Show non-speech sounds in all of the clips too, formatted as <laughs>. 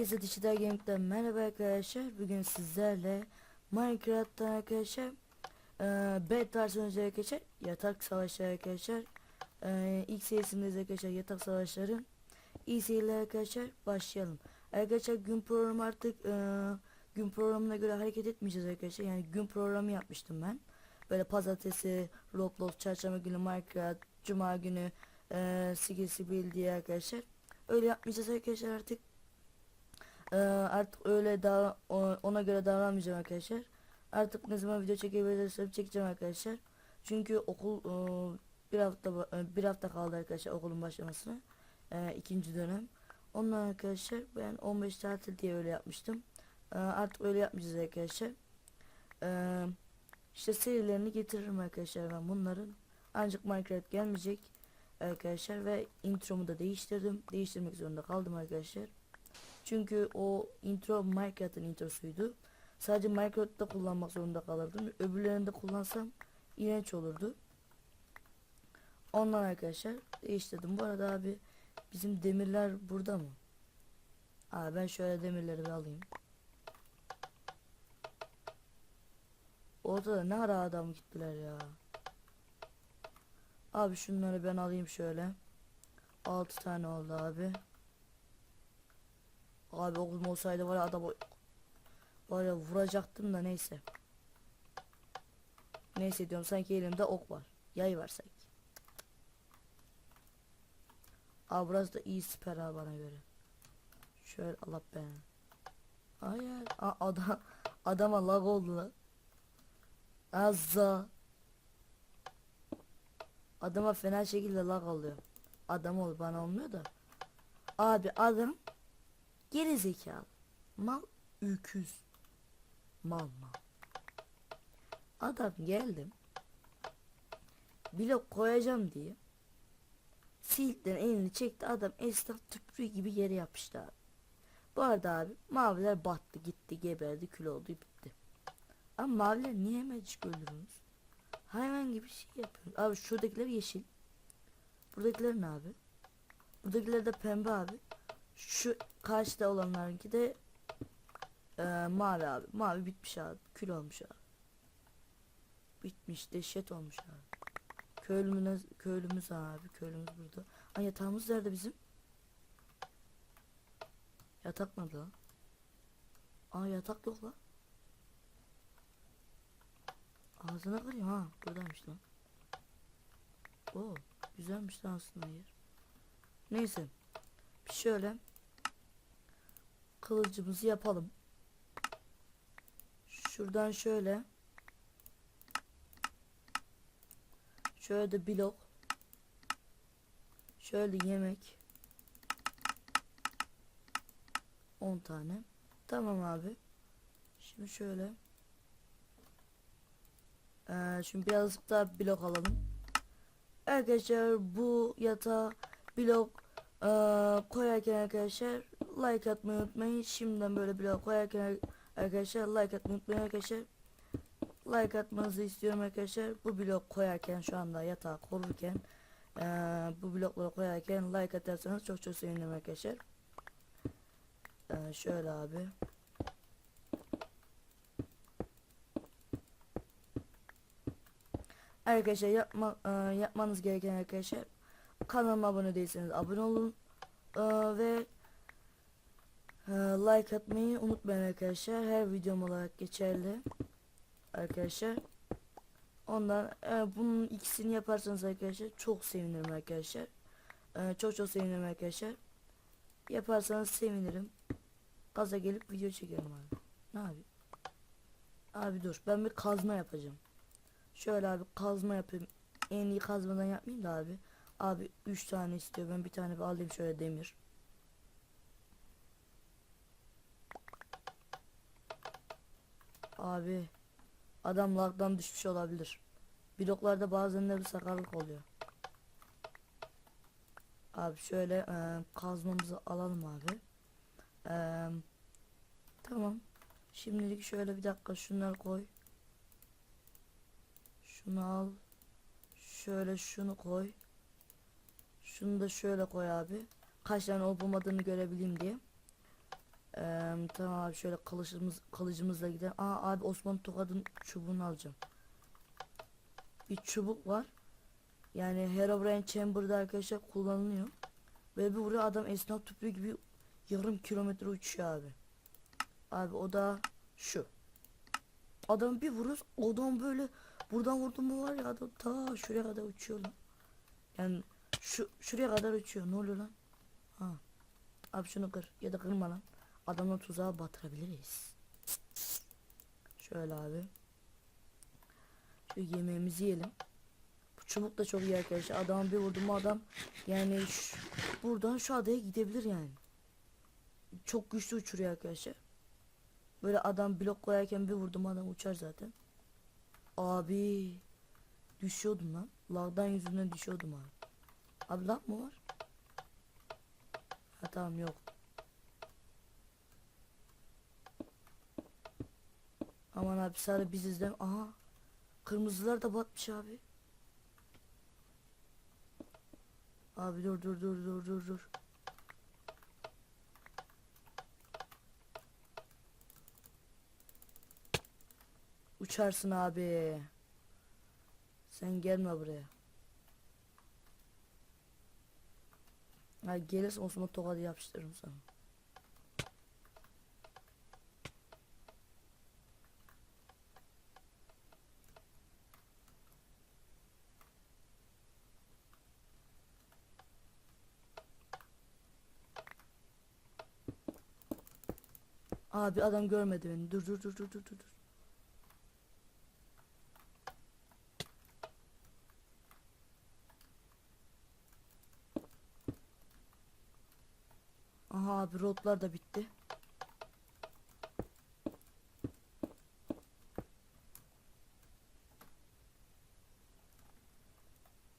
Herkese Dijital Gaming'den merhaba arkadaşlar. Bugün sizlerle Minecraft'tan arkadaşlar eee bed önce arkadaşlar yatak savaşları arkadaşlar eee ilk serisindeyiz arkadaşlar yatak savaşları iyi seyirler arkadaşlar başlayalım. Arkadaşlar gün programı artık eee, gün programına göre hareket etmeyeceğiz arkadaşlar yani gün programı yapmıştım ben. Böyle pazartesi, Roblox, çarşamba günü Minecraft, cuma günü eee Sigisi Build arkadaşlar. Öyle yapmayacağız arkadaşlar artık. Ee, artık öyle daha ona göre davranmayacağım arkadaşlar. Artık ne zaman video çekebilirsem çekeceğim arkadaşlar. Çünkü okul e, bir hafta e, bir hafta kaldı arkadaşlar okulun başlamasına. E, ikinci dönem. Ondan arkadaşlar ben 15 tatil diye öyle yapmıştım. Artık öyle yapmayacağız arkadaşlar. E, işte serilerini getiririm arkadaşlar ben bunların. Ancak Minecraft gelmeyecek arkadaşlar ve intromu da değiştirdim. Değiştirmek zorunda kaldım arkadaşlar. Çünkü o intro Minecraft'ın introsuydu. Sadece Minecraft'ta kullanmak zorunda kalırdım. Öbürlerinde kullansam iğrenç olurdu. Ondan arkadaşlar değiştirdim. Bu arada abi bizim demirler burada mı? Abi ben şöyle demirleri bir alayım. Orada da ne ara adam gittiler ya. Abi şunları ben alayım şöyle. 6 tane oldu abi. Abi oğlum olsaydı var ya adam var ya vuracaktım da neyse. Neyse diyorum sanki elimde ok var. Yay var sanki. Abi burası da iyi siper ha bana göre. Şöyle Allah be. Hayır. Aa, adam adama lag oldu lan. Azza. Adama fena şekilde lag oluyor. Adam ol bana olmuyor da. Abi adam Geri zekalı. Mal öküz. Mal mal. Adam geldim. Blok koyacağım diye. Silkten elini çekti adam esnaf tükrüğü gibi yere yapıştı abi. Bu arada abi maviler battı gitti geberdi kül oldu bitti. Ama maviler niye hemencik öldürüyorsunuz? Hayvan gibi şey yapıyorsunuz. Abi şuradakiler yeşil. Buradakiler ne abi? Buradakiler de pembe abi. Şu karşıda olanlarınki de e, mavi abi. Mavi bitmiş abi. Kül olmuş abi. Bitmiş. Dehşet olmuş abi. Köylümüz, köylümüz abi. Köylümüz burada. Ay yatağımız nerede bizim? Yatak nerede lan? Aa yatak yok lan. Ağzına kırayım ha. Buradaymış lan. Oo, güzelmiş lan aslında yer. Neyse. Bir şöyle kılıcımızı yapalım. Şuradan şöyle. Şöyle de blok. Şöyle yemek. 10 tane. Tamam abi. Şimdi şöyle. Ee, şimdi birazcık daha blok alalım. Arkadaşlar bu yatağa blok ee, koyarken arkadaşlar like atmayı unutmayın. Şimdiden böyle blok koyarken arkadaşlar like atmayı unutmayın arkadaşlar. Like atmanızı istiyorum arkadaşlar. Bu blok koyarken şu anda yatağı korurken ee, bu blokları koyarken like atarsanız çok çok sevinirim arkadaşlar. Ee, şöyle abi. Arkadaşlar yapma, ee, yapmanız gereken arkadaşlar kanalıma abone değilseniz abone olun ee, ve e, like atmayı unutmayın arkadaşlar. Her videom olarak geçerli arkadaşlar. Ondan e, bunun ikisini yaparsanız arkadaşlar çok sevinirim arkadaşlar. Ee, çok çok sevinirim arkadaşlar. Yaparsanız sevinirim. Gaza gelip video çekerim abi. Ne abi? Abi dur ben bir kazma yapacağım. Şöyle abi kazma yapayım. En iyi kazmadan yapmayayım da abi. Abi 3 tane istiyor. Ben bir tane bir alayım şöyle demir. Abi adam lagdan düşmüş olabilir. Bloklarda bazen de bir sakarlık oluyor. Abi şöyle e, kazmamızı alalım abi. E, tamam. Şimdilik şöyle bir dakika şunları koy. Şunu al. Şöyle şunu koy. Şunu da şöyle koy abi. Kaç tane olup olmadığını görebileyim diye. Eee, tamam abi şöyle kılıcımız kılıcımızla gidelim. Aa abi Osman Tokad'ın çubuğunu alacağım. Bir çubuk var. Yani Herobrine Chamber'da arkadaşlar kullanılıyor. Ve bir vuruyor adam esnaf tüpü gibi yarım kilometre uçuyor abi. Abi o da şu. Adam bir vurur adam böyle buradan vurdu mu var ya adam ta şuraya kadar uçuyor lan. Yani şu şuraya kadar uçuyor ne oluyor lan? Ha. Abi şunu kır ya da kırma lan. Adamla tuzağa batırabiliriz. Şöyle abi. Şu yemeğimizi yiyelim. Bu çubuk da çok iyi arkadaşlar. Adam bir vurdu mu adam yani şu, buradan şu adaya gidebilir yani. Çok güçlü uçuruyor arkadaşlar. Böyle adam blok koyarken bir vurdum adam uçar zaten. Abi düşüyordum lan. Lagdan yüzünden düşüyordum abi. Abi lag mı var? Ha tamam yok. Aman abi sarı bizizden. Aha. Kırmızılar da batmış abi. Abi dur dur dur dur dur dur. Uçarsın abi. Sen gelme buraya. Ha gelirsin Osman tokadı yapıştırırım sana. Abi adam görmedi beni. Dur dur dur dur dur dur. Aha abi rotlar da bitti.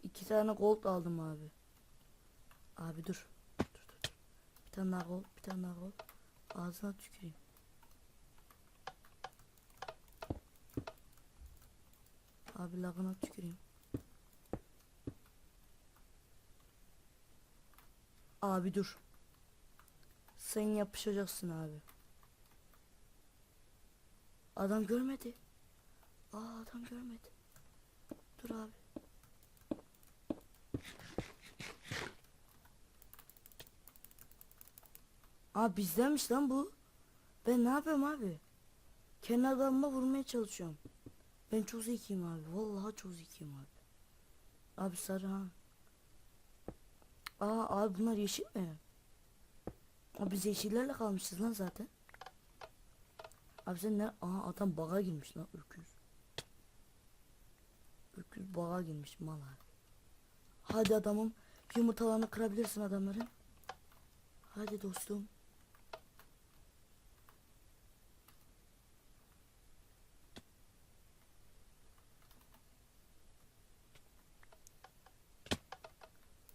İki tane gold aldım abi. Abi dur. Dur dur dur. Bir tane daha gold, bir tane daha gold. Ağzına tüküreyim. Abi lagına tüküreyim. Abi dur. Sen yapışacaksın abi. Adam görmedi. Aa adam görmedi. Dur abi. Aa bizdenmiş lan bu. Ben ne yapıyorum abi? Kendi adamıma vurmaya çalışıyorum. Ben çok zekiyim abi. Vallahi çok zekiyim abi. Abi sarı ha. Aa abi bunlar yeşil mi? Abi biz yeşillerle kalmışız lan zaten. Abi sen ne? Aha adam baga girmiş lan öküz. Öküz baga girmiş mal abi. Hadi adamım yumurtalarını kırabilirsin adamların. Hadi dostum.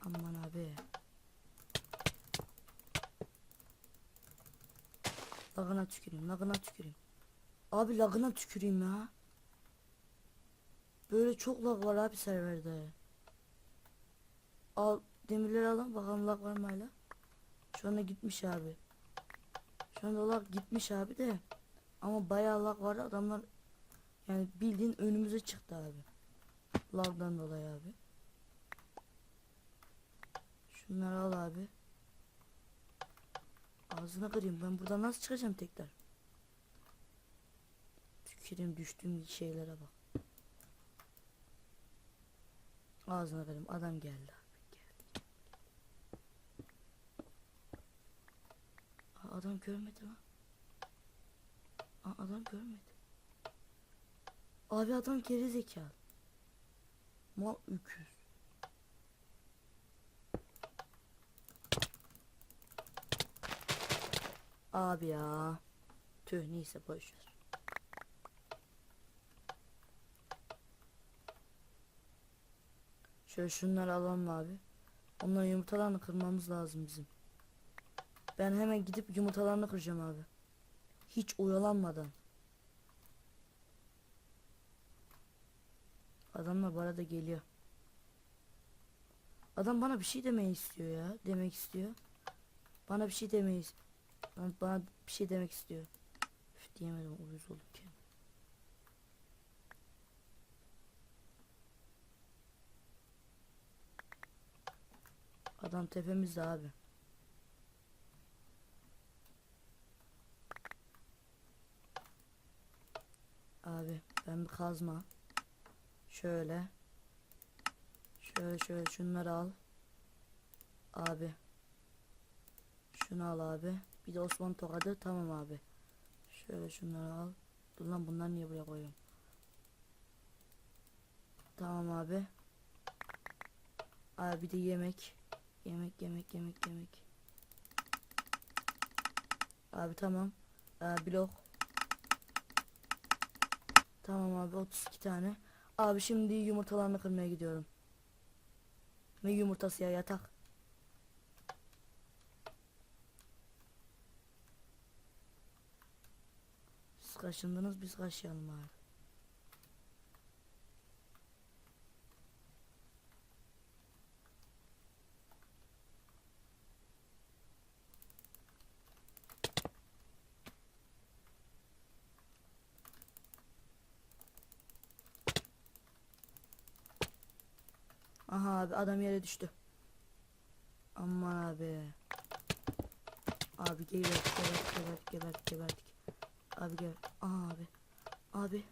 Aman abi. Lagına tüküreyim, lagına tüküreyim. Abi lagına tüküreyim ya. Böyle çok lag var abi serverde. Al demirleri alın bakalım lag var mı hala. Şu anda gitmiş abi. Şu anda lag gitmiş abi de. Ama bayağı lag var adamlar yani bildiğin önümüze çıktı abi. Lagdan dolayı abi. Şunları al abi. Ağzına kırayım ben buradan nasıl çıkacağım tekrar? Tüküreyim düştüğüm şeylere bak. Ağzına kırayım adam geldi abi geldi. Adam görmedi lan. Aa, adam görmedi. Abi adam geri zekalı. Mal öküz. Abi ya. Tüh neyse boşver. Şöyle şunları alalım abi. Onların yumurtalarını kırmamız lazım bizim. Ben hemen gidip yumurtalarını kıracağım abi. Hiç oyalanmadan. Adamlar bu arada geliyor. Adam bana bir şey demeyi istiyor ya. Demek istiyor. Bana bir şey demeyi Bana, bana bir şey demek istiyor. Üf diyemedim uyuz oldum ki. Adam tepemizde abi. Abi ben bir kazma. Şöyle. Şöyle şöyle şunları al. Abi. Şunu al abi. Bir de Osman tokadı. Tamam abi. Şöyle şunları al. Dur lan bunlar niye buraya koyuyorum? Tamam abi. Abi bir de yemek. Yemek yemek yemek yemek. Abi tamam. Ee, blok. Tamam abi 32 tane. Abi şimdi yumurtalarını kırmaya gidiyorum. Ne yumurtası ya yatak. Kaşındınız biz kaşıyalım abi. Aha abi adam yere düştü. Aman abi. Abi gebert gebert gebert gebert gebert. Abi gel. Abi. Abi.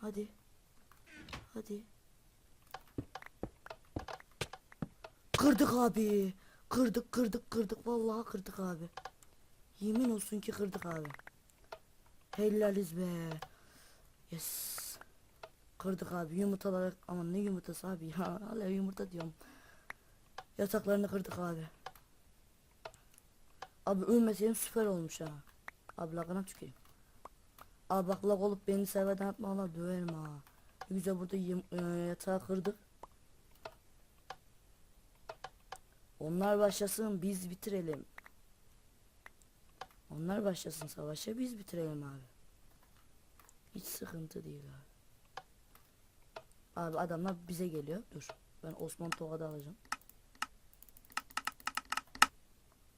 Hadi. Hadi. Kırdık abi. Kırdık kırdık kırdık. Vallahi kırdık abi. Yemin olsun ki kırdık abi. Helaliz be. Yes. Kırdık abi yumurtalar ama ne yumurtası abi ya <laughs> hala yumurta diyorum. Yataklarını kırdık abi. Abi ölmeseydim süper olmuş ha. Abi lagına tükeyim. Abi bak lag olup beni serverden atma valla döverim ha. Güzel burada yum, e, yatağı kırdık. Onlar başlasın biz bitirelim. Onlar başlasın savaşa biz bitirelim abi. Hiç sıkıntı değil abi. Abi adamlar bize geliyor. Dur. Ben Osman Toga'da alacağım.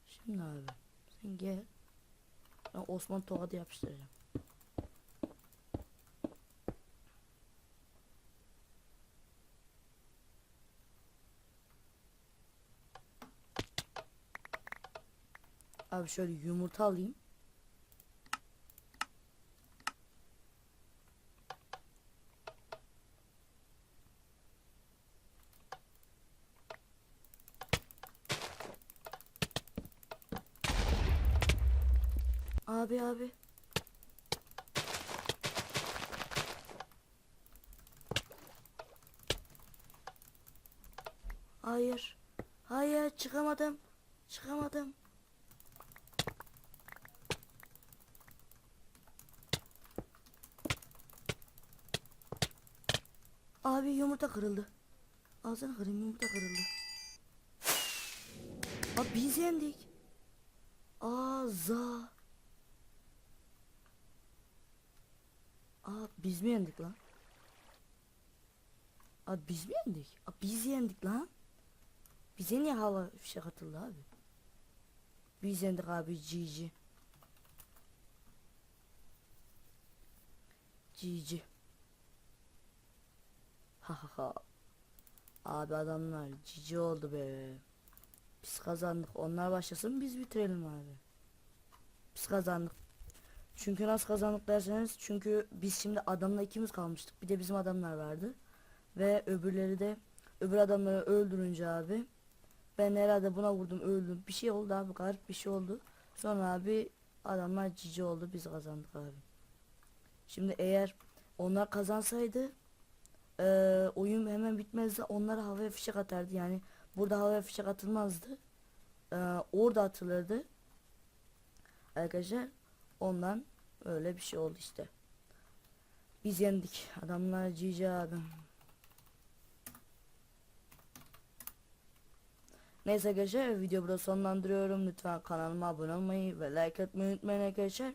Şimdi abi. Sen gel. Ben Osman Toga'da yapıştıracağım. Abi şöyle yumurta alayım. Abi abi. Hayır. Hayır çıkamadım. Çıkamadım. Abi yumurta kırıldı. Ağzını kırayım yumurta kırıldı. Abi biz yendik. Aza. Aa biz mi yendik lan? Abi biz mi yendik? Abi biz yendik lan. Bize niye hava fişek atıldı abi? Biz yendik abi GG. GG. Ha ha ha. Abi adamlar GG oldu be. Biz kazandık. Onlar başlasın biz bitirelim abi. Biz kazandık. Çünkü nasıl kazandık derseniz çünkü biz şimdi adamla ikimiz kalmıştık. Bir de bizim adamlar vardı. Ve öbürleri de öbür adamları öldürünce abi ben herhalde buna vurdum öldüm. Bir şey oldu abi garip bir şey oldu. Sonra abi adamlar cici oldu biz kazandık abi. Şimdi eğer onlar kazansaydı eee, oyun hemen bitmezdi. Onlara havaya fişek atardı. Yani burada havaya fişek atılmazdı. Eee, orada atılırdı. Arkadaşlar ondan öyle bir şey oldu işte. Biz yendik. Adamlar cici abi. Neyse arkadaşlar video burada sonlandırıyorum. Lütfen kanalıma abone olmayı ve like atmayı unutmayın arkadaşlar.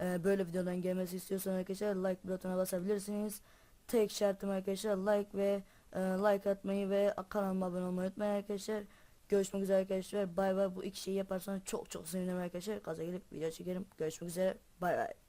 Ee, böyle videodan gelmesi istiyorsanız arkadaşlar like butonuna basabilirsiniz. Tek şartım arkadaşlar like ve e, like atmayı ve kanalıma abone olmayı unutmayın arkadaşlar. Görüşmek üzere arkadaşlar. Bay bay. Bu iki şeyi yaparsanız çok çok sevinirim arkadaşlar. Gaza gelip video çekerim. Görüşmek üzere. Bay bay.